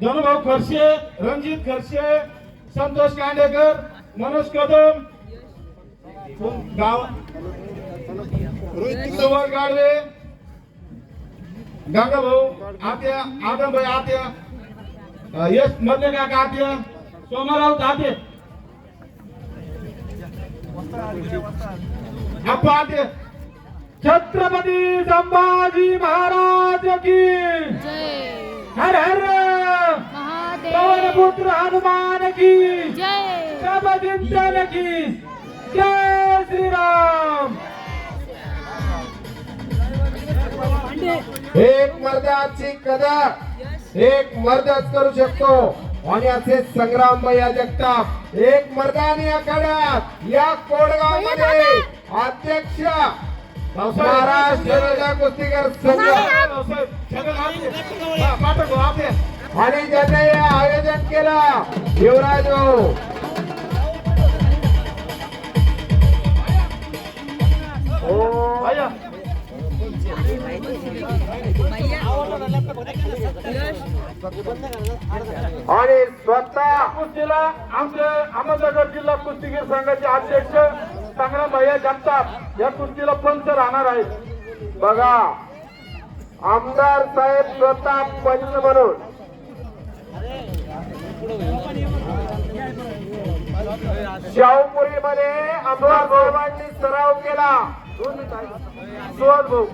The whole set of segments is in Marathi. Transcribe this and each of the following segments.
धनुभाऊ खडसे रणजित खडसे संतोष कांडेकर मनोज कदम गाव सुवर गाडवे गंगा भाऊ आत्या आदम भाई आत्या यश मधले काका आत्या सोमाराव आते अप्पा आत्या. छत्रपती संभाजी महाराज की जय हर हर पवन महादेव पुत्र हनुमान की जय। सब चिंतन की। जय श्री राम एक मर्दाची कदर एक मर्दच करू शकतो. आणि असे संग्राम भैया जगताप एक मर्दानी आखाड्यात या कोडगावमध्ये अध्यक्ष महाराष्ट्र राजा कुस्तीकर संघ आणि ज्याने हे आयोजन केलं. युवराज भाऊ. आणि स्वतः कुस्तीला आमचे अहमदनगर जिल्हा कुस्तीगीर संघाचे अध्यक्ष संग्राम भैया जगताप या कुस्तीला पंच राहणार आहेत. बघा. आमदार साहेब स्वतः पंच म्हणून शाहूपुरी मध्ये आमदार साहेबांनी सराव केला. सुहास भाऊ.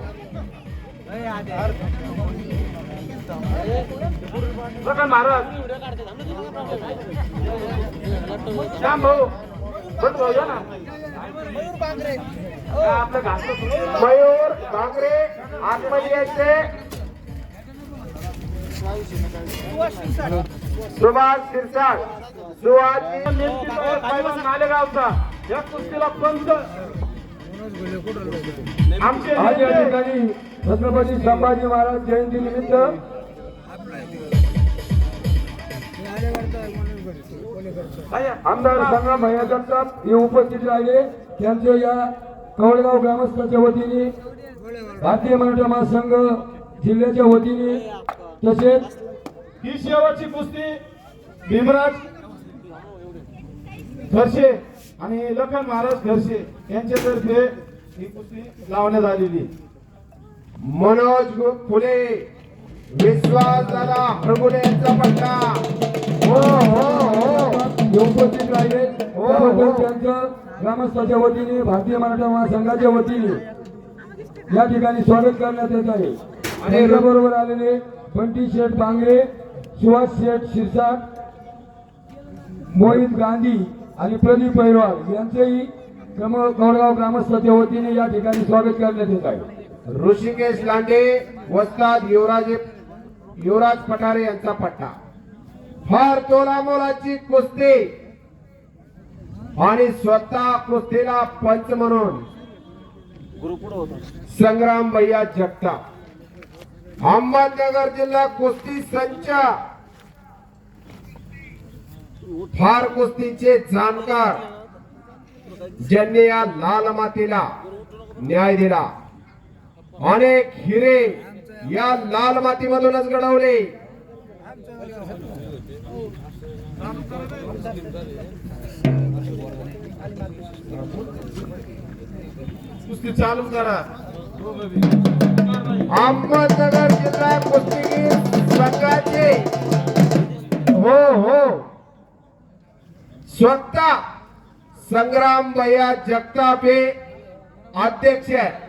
लखन महाराज. श्याम भाऊ भाऊ या ना. मयूर बांगरे आतमध्ये यायचे. सुभाष शिरसाट पैलवान मालेगावचा. या कुस्तीला पंच. आमचे आज या ठिकाणी छत्रपती संभाजी महाराज जयंती निमित्त. आमदार संग्राम भैया जगताप हे उपस्थित राहिले. त्यांचे या कवळगाव ग्रामस्थाच्या वतीने भारतीय मराठा महासंघ जिल्ह्याच्या वतीने तसेच ही शेवटची कुस्ती. भीमराज घरशे आणि लखन महाराज घरशे यांच्यातर्फे ही कुस्ती लावण्यात आलेली मनोज फुले विश्वास दादा हरगुडे यांचा पट्टा. हो हो हो. उपस्थित राहिले हो, त्याबद्दल हो. त्यांचं ग्रामस्थाच्या वतीने भारतीय मराठा महासंघाच्या वतीने या ठिकाणी स्वागत करण्यात येत आहे. आणि बरोबर आलेले बंटी शेठ बांगरे सुभाष शेठ शिरसाट मोहित गांधी आणि प्रदीप पैरवाल यांचेही क्रम कवडगाव ग्रामस्थाच्या वतीने या ठिकाणी स्वागत करण्यात येत आहे. ऋषिकेश लांडे वस्ताद युवराज युवराज पठारे यांचा पट्टा. फार तोला मोलाची कुस्ती. आणि स्वतः कुस्तीला पंच म्हणून. संग्राम भैया जगताप. अहमदनगर जिल्हा कुस्ती संच. फार कुस्तीचे जाणकार. ज्यांनी या लाल मातीला न्याय दिला. अनेक हिरे या लाल मातीमधूनच घडवले. कुस्ती चालू करा. अहमदनगर जिल्हा कुस्तीगीर संघाचे हो हो. स्वतः संग्राम भैया जगताप हे अध्यक्ष आहेत.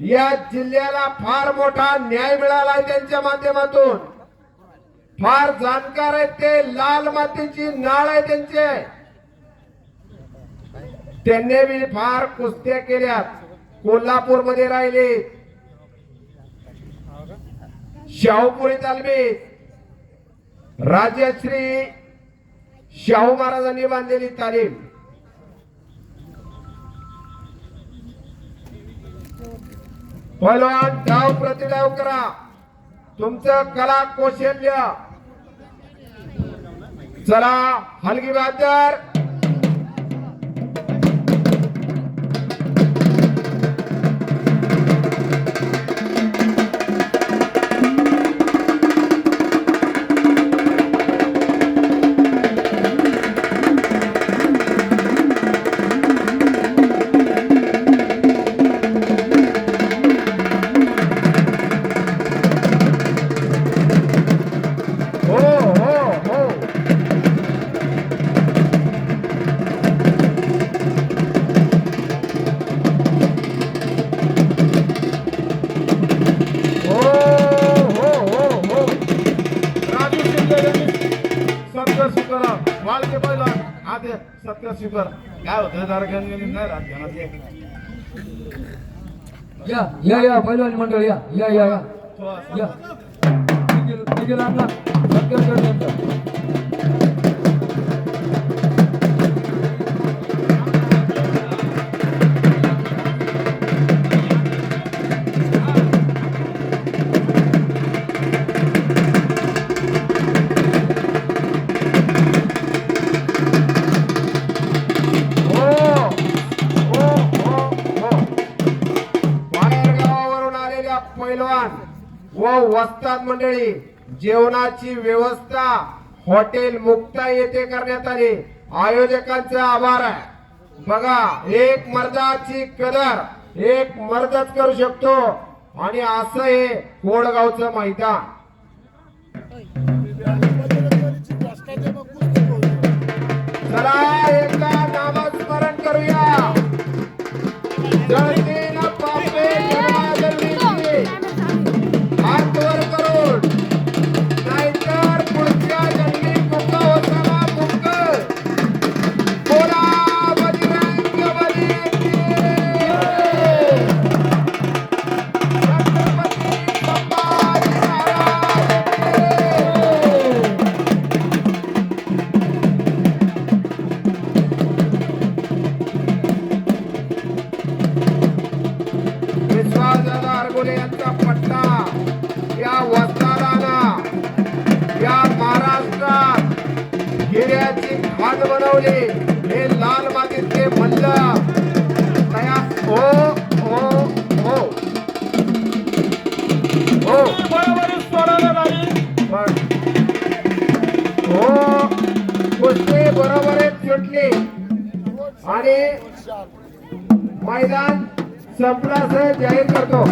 या जिल्ह्याला फार मोठा न्याय मिळाला आहे त्यांच्या माध्यमातून. फार जाणकार आहेत ते लाल मातीची नाळ आहे त्यांचे. त्यांनी बी फार कुस्त्या केल्यात. कोल्हापूरमध्ये राहिले. शाहूपुरी तालमीत राजश्री शाहू महाराजांनी बांधलेली तालीम. पहिलवान डाव प्रतिडाव करा. तुमचं कला कौशल्य. चला हलगी बाजार आधी सत्कार स्वीकार काय होतं? गणगणित नाही राहत ध्यानात घे. या या या पहिलवान मंडळ या या या या. या. निखिल निखिल अण्णा सत्कार व वस्तात मंडळी जेवणाची व्यवस्था हॉटेल मुक्ता येथे करण्यात आली. आयोजकांचे आभार आहे. बघा एक मर्दाची कदर एक मर्दच करू शकतो. आणि असं हे कोडगावचं मैदान. भाग बनवले. हे लाल मातीतले मल्ल. तयार. हो हो हो. हो. बरोबरी सोडायला हो कुस्ती बरोबरच सुटली. आणि मैदान संपल्याचं जाहीर करतो.